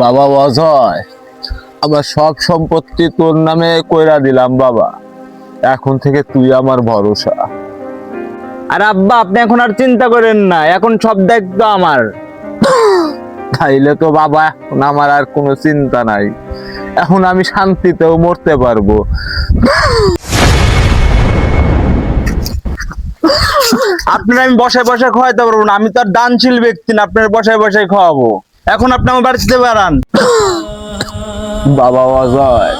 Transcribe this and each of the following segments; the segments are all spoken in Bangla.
বাবা অজয় আমার সব সম্পত্তি তোর নামে কইরা দিলাম বাবা। এখন থেকে তুই আমার ভরসা। আর আব্বা আপনি এখন আর চিন্তা করেন না এখন সব দায়িত্ব আমার। তাইলে তো বাবা এখন আমার আর কোনো চিন্তা নাই। এখন আমি শান্তিতেও মরতে পারব। আপনার আমি বসায় বসায় খাওয়াইতে পারব না। আমি তো আর দানশীল ব্যক্তি না, আপনার বসায় বসায় খাওয়াবো। এখন আপনি আমার বাড়িতে বেড়ান বাবা অজয়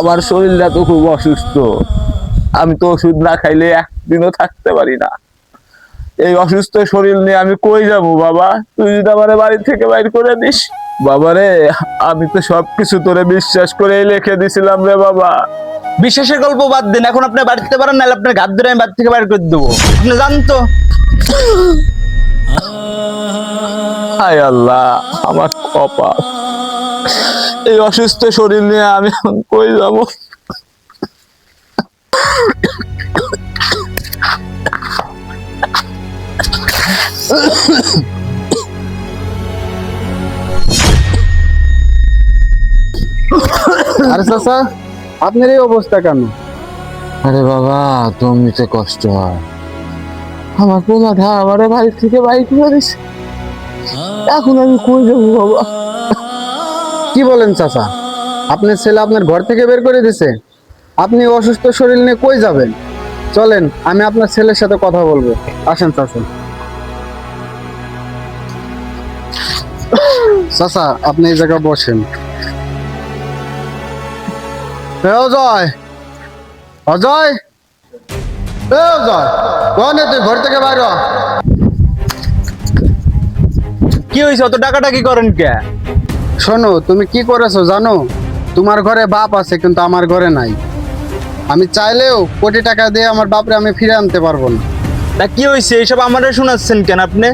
আমার শরীরটা তো খুব অসুস্থ। আমি তো ওষুধ না খাইলে একদিনও থাকতে পারি না। এই অসুস্থ শরীর নিয়ে আমি কই যাব বাবা? তুই যদি আমার বাড়ি থেকে বাইর করে দিস। বাবারে আমি তো সবকিছু তোরে বিশ্বাস করে লিখে দিছিলাম রে বাবা। বিশ্বাসের গল্প বাদ দিন এখন আপনি বাড়িতে পারেন নাহলে আপনার ঘাত ধরে আমি বাড়ি থেকে বাইর করে দেবো। আপনি জানতো হায় আল্লাহ আমার কপাল। এই অসুস্থ শরীর নিয়ে আমি কই যাব? আরে চাচা আপনার এই অবস্থা কেন? আরে বাবা জমিতে কষ্ট হয়। আমার পোলাটা আমার বাড়ি থেকে বাইক করে দিছে। এখন আমি কই যাব বাবা? কি বলেন চাচা? আপনার ছেলে আপনার ঘর থেকে বের করে দিছে। আপনি অসুস্থ শরীর নিয়ে কই যাবেন? চলেন আমি আপনার ছেলের সাথে কথা বলব। আসেন চাচা। চাচা আপনি এই জায়গায় বসেন। অজয়। অজয়। এ অজয়। কনে তুই ঘর থেকে বাইর। কি হয়েছে অত টাকাটা কি করেন কে? শোনো তুমি কি করেছ জানো? তোমার ঘরে বাপ আছে কিন্তু আমার ঘরে নাই। আমি চাইলেও কোটি টাকা দিয়ে আমার বাপরে আমি ফিরে আনতে পারব না। তা কি হয়েছে এইসব আমারে শোনাচ্ছেন কেন আপনি?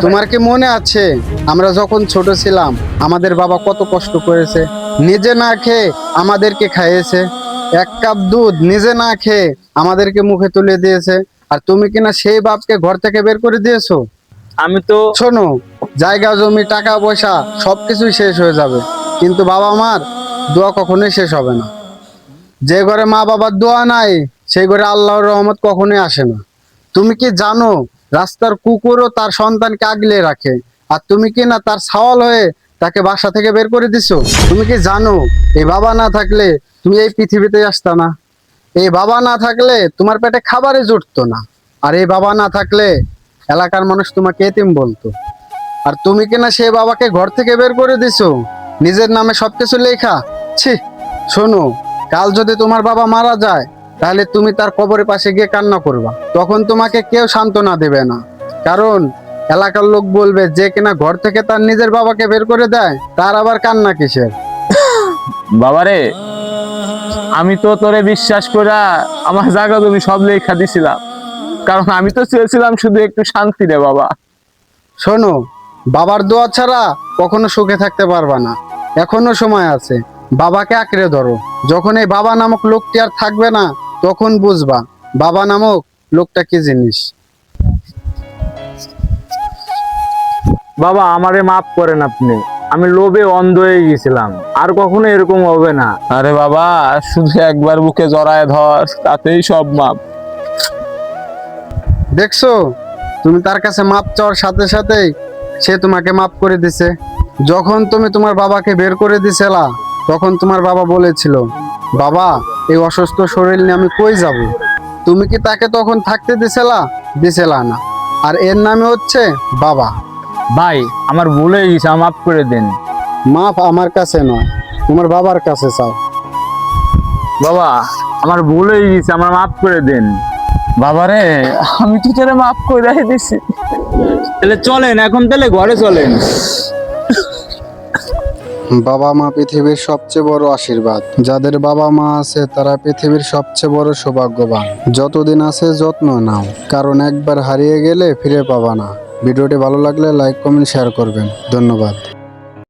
তোমার কি মনে আছে? আমরা যখন ছোট ছিলাম আমাদের বাবা কত কষ্ট করেছে। নিজে না খেয়ে আমাদেরকে খাইয়েছে। এক কাপ দুধ নিজে না খেয়ে আমাদেরকে মুখে তুলে দিয়েছে। আর তুমি কিনা সেই বাপকে ঘর থেকে বের করে দিয়েছ? আমি তো শোনো জায়গা জমি টাকা পয়সা সবকিছুই শেষ হয়ে যাবে। কিন্তু বাবা মার দোয়া কখনোই শেষ হবে না। যে ঘরে মা বাবার দোয়া নাই সেই ঘরে আল্লাহর রহমত কখনোই আসে না। তুমি কি জানো রাস্তার কুকুরও তার সন্তানকে আগলে রাখে। আর তুমি কি না তার সওয়াল হয়ে তাকে বাসা থেকে বের করে দিছো? তুমি কি জানো, এই বাবা না থাকলে তুমি এই পৃথিবীতে আসতা না। এই বাবা না থাকলে তোমার পেটে খাবারে জুটতো না। আর এই বাবা না থাকলে এলাকার মানুষ তোমাকে এতিম বলতো। আর তুমি কিনা সে বাবাকে ঘর থেকে বের করে দিছো? নিজের নামে সবকিছু লেখা। ছি, শোনো, কাল যদি তোমার বাবা মারা যায়, তাহলে তুমি তার কবরের পাশে গিয়ে কান্না করবা। তখন তোমাকে কেউ সান্ত্বনা দেবে না। কারণ এলাকার লোক বলবে যে কিনা ঘর থেকে তার নিজের বাবাকে বের করে দেয় তার আবার কান্না কিসের? বাবারে আমি তো তোরে বিশ্বাস করে আমার জায়গা তুমি সব লেখা দিছিলাম। কারণ আমি তো চেয়েছিলাম শুধু একটু শান্তি রে বাবা। শোনো বাবার দোয়া ছাড়া কখনো সুখে থাকতে পারবা না। এখনও সময় আছে বাবাকে আঁকড়ে ধরো। যখন এই বাবা নামক লোকটি আর থাকবে না তখন বুঝবা বাবা নামক লোকটা কি জিনিস? বাবা আমারে মাফ করেন আপনি। আমি লোভে অন্ধ হয়ে গেছিলাম। আর কখনো এরকম হবে না। আরে বাবা শুধু একবার বুকে জড়ায় ধর তাতেই সব মাপ। দেখছ তুমি তার কাছে মাপ চাওয়ার সাথে সাথেই সে তোমাকে মাপ করে দিছে। যখন তুমি তোমার বাবাকে বের করে দিছিলা তখন তোমার বাবা বলেছিল বাবা এই অসুস্থ শরীর নিয়ে আমি কই যাব? তুমি কি তাকে তখন থাকতে দিছিলা? দিছিলা না। আর এর নামে হচ্ছে বাবা। ভাই আমার ভুল হয়ে গেছে মাফ করে দেন। মাফ আমার কাছে নয় তোমার বাবার কাছে চাও। বাবা আমার ভুল হয়ে গেছে আমার মাফ করে দেন। বাবারে আমি তো তোরে মাফ করে দিছি। তাহলে চলেন এখন তাহলে ঘরে চলেন। বাবা মা পৃথিবীর সবচেয়ে বড় আশীর্বাদ। যাদের বাবা মা আছে তারা পৃথিবীর সবচেয়ে বড় সৌভাগ্যবান। যতদিন আছে যত্ন নাও কারণ একবার হারিয়ে গেলে ফিরে পাবা না। ভিডিওটি ভালো লাগলে লাইক কমেন্ট শেয়ার করবেন। ধন্যবাদ।